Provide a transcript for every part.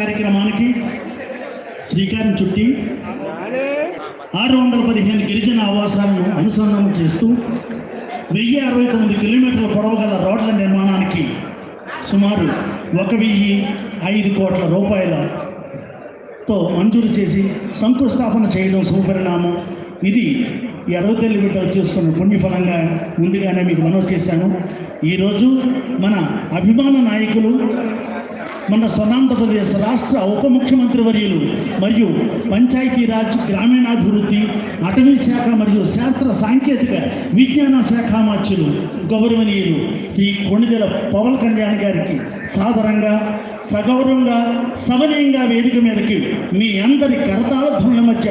కార్యక్రమానికి శ్రీకారం చుట్టి ఆరు వందల పదిహేను గిరిజన ఆవాసాలను అనుసంధానం చేస్తూ వెయ్యి అరవై తొమ్మిది కిలోమీటర్ల పొడవు గల రోడ్ల నిర్మాణానికి సుమారు ఒక వెయ్యి ఐదు కోట్ల రూపాయలతో మంజూరు చేసి శంకుస్థాపన చేయడం సుపరిణామం ఇది ఈ అరవతల్లి బిడ్డ వచ్చేసుకున్న పుణ్యఫలంగా ముందుగానే మీకు మనవి చేశాను. ఈరోజు మన అభిమాన నాయకులు మన స్వర్ణాంధ్రప్రదేశ్ రాష్ట్ర ఉప ముఖ్యమంత్రి వర్యులు మరియు పంచాయతీరాజ్ గ్రామీణాభివృద్ధి అటవీ శాఖ మరియు శాస్త్ర సాంకేతిక విజ్ఞాన శాఖ మార్చులు గౌరవనీయులు శ్రీ కొణిదెల పవన్ కళ్యాణ్ గారికి సాదరంగా సగౌరవంగా సవనీయంగా వేదిక మీదకి మీ అందరి కరతాళ ధ్వనుల మధ్య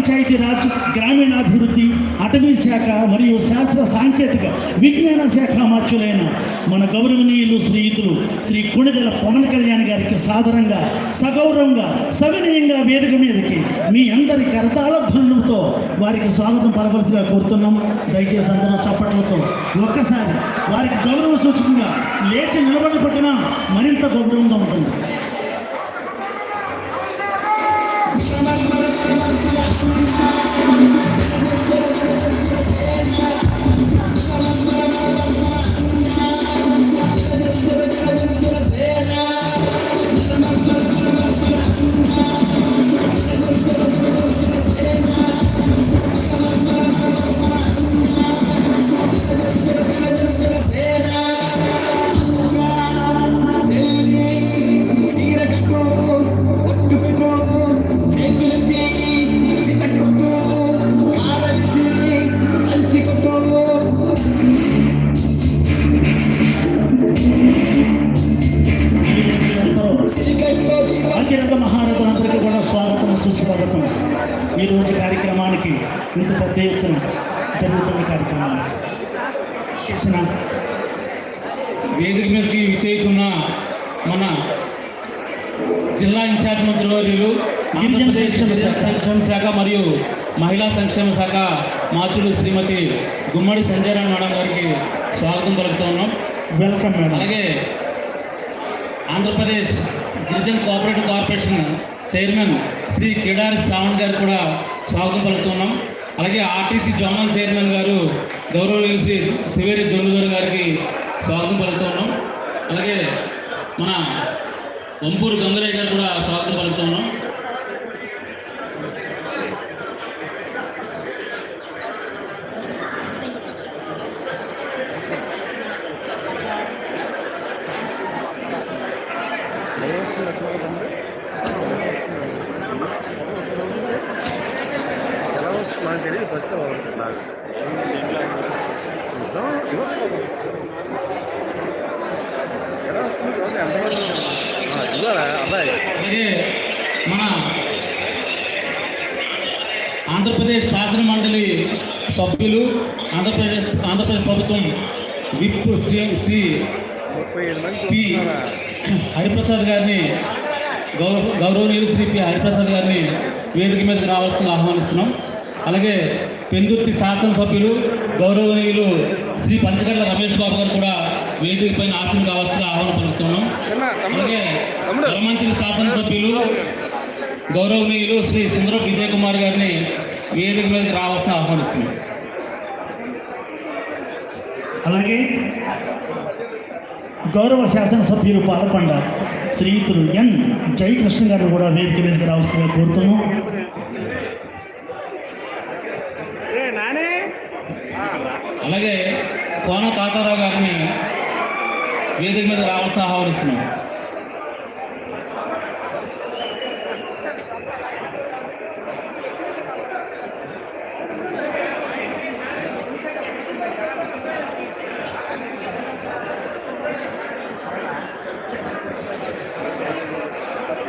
పంచాయతీ రాజ్ గ్రామీణాభివృద్ధి అటవీ శాఖ మరియు శాస్త్ర సాంకేతిక విజ్ఞాన శాఖ మార్చులైన మన గౌరవనీయులు శ్రీయుతులు శ్రీ కొణిదెల పవన్ కళ్యాణ్ గారికి సాదరంగా సగౌరవంగా సవినయంగా వేదిక మీదకి మీ అందరి కరతాళ ధ్వనులతో వారికి స్వాగతం పలవలసిగా కోరుతున్నాం. దయచేసి అందరూ చప్పట్లతో ఒక్కసారి వారికి గౌరవ సూచకంగా లేచి నిలబడి పట్టినా మరింత గౌరవంగా భాగ్యరథ మహారథులందరికీ కూడా స్వాగతం సుస్వాగతం. ఈరోజు కార్యక్రమానికి ఇంత పెద్ద ఎత్తున జరుగుతున్న కార్యక్రమానికి చేసిన వేదిక మీదకి విచ్చేస్తున్న మన జిల్లా ఇన్ఛార్జ్ మంత్రివర్యులు సంక్షేమ శాఖ. సంక్షేమ శాఖ మరియు మహిళా సంక్షేమ శాఖ మార్చులు శ్రీమతి గుమ్మడి సంజయరాణ్ మేడం గారికి స్వాగతం పలుకుతూ ఉన్నాం. వెల్కమ్ మేడం అలాగే ఆంధ్రప్రదేశ్ గిరిజన cooperative corporation chairman Shri Kidari Shravan గారు కూడా స్వాగతం పలుకుతున్నాం. అలాగే ఆర్టీసీ జోనల్ చైర్మన్ గారు గౌరవనీయులు శ్రీ శివేరి దొండుగారు గారికి స్వాగతం పలుకుతున్నాం. అలాగే మన వంపూరు గంగరయ్య గారు కూడా స్వాగతం పలుకుతున్నాం. ఎలా వస్తుంది నాకు తెలియదు ఫస్ట్ నాకు చూద్దాం ఎలా వస్తుంది చూడండి ఎంతమంది ఇవ్వాలా అబ్బాయి అలాగే మన ఆంధ్రప్రదేశ్ శాసన మండలి సభ్యులు ఆంధ్రప్రదేశ్ ఆంధ్రప్రదేశ్ ప్రభుత్వం విప్ శ్రీ శ్రీ పి. హరిప్రసాద్ గారిని గౌరవ గౌరవనీయులు శ్రీ పి. హరిప్రసాద్ గారిని వేదిక మీదకి రావాల్సిందిగా ఆహ్వానిస్తున్నాం. అలాగే పెందుర్తి శాసనసభ్యులు గౌరవనీయులు శ్రీ పంచగడ్ల రమేష్ బాబు గారు కూడా వేదిక పైన ఆశలు కావాల్సిందిగా ఆహ్వానం పలుకుతున్నాం. అలాగే యలమంచిలి శాసనసభ్యులు గౌరవనీయులు శ్రీ సుందర విజయ్ కుమార్ గారిని వేదిక మీదకి రావాల్సిన ఆహ్వానిస్తున్నాం. అలాగే గౌరవ శాసనసభ్యులు పాలకొండ శ్రీయుతులు ఎన్. జయకృష్ణ గారిని కూడా వేదిక మీదకి రావాల్సిందిగా కోరుతున్నాం. ఏ నాని? అలాగే కోన తాతారావు గారిని వేదిక మీద రావాల్సిన ఆహ్వానిస్తున్నాం.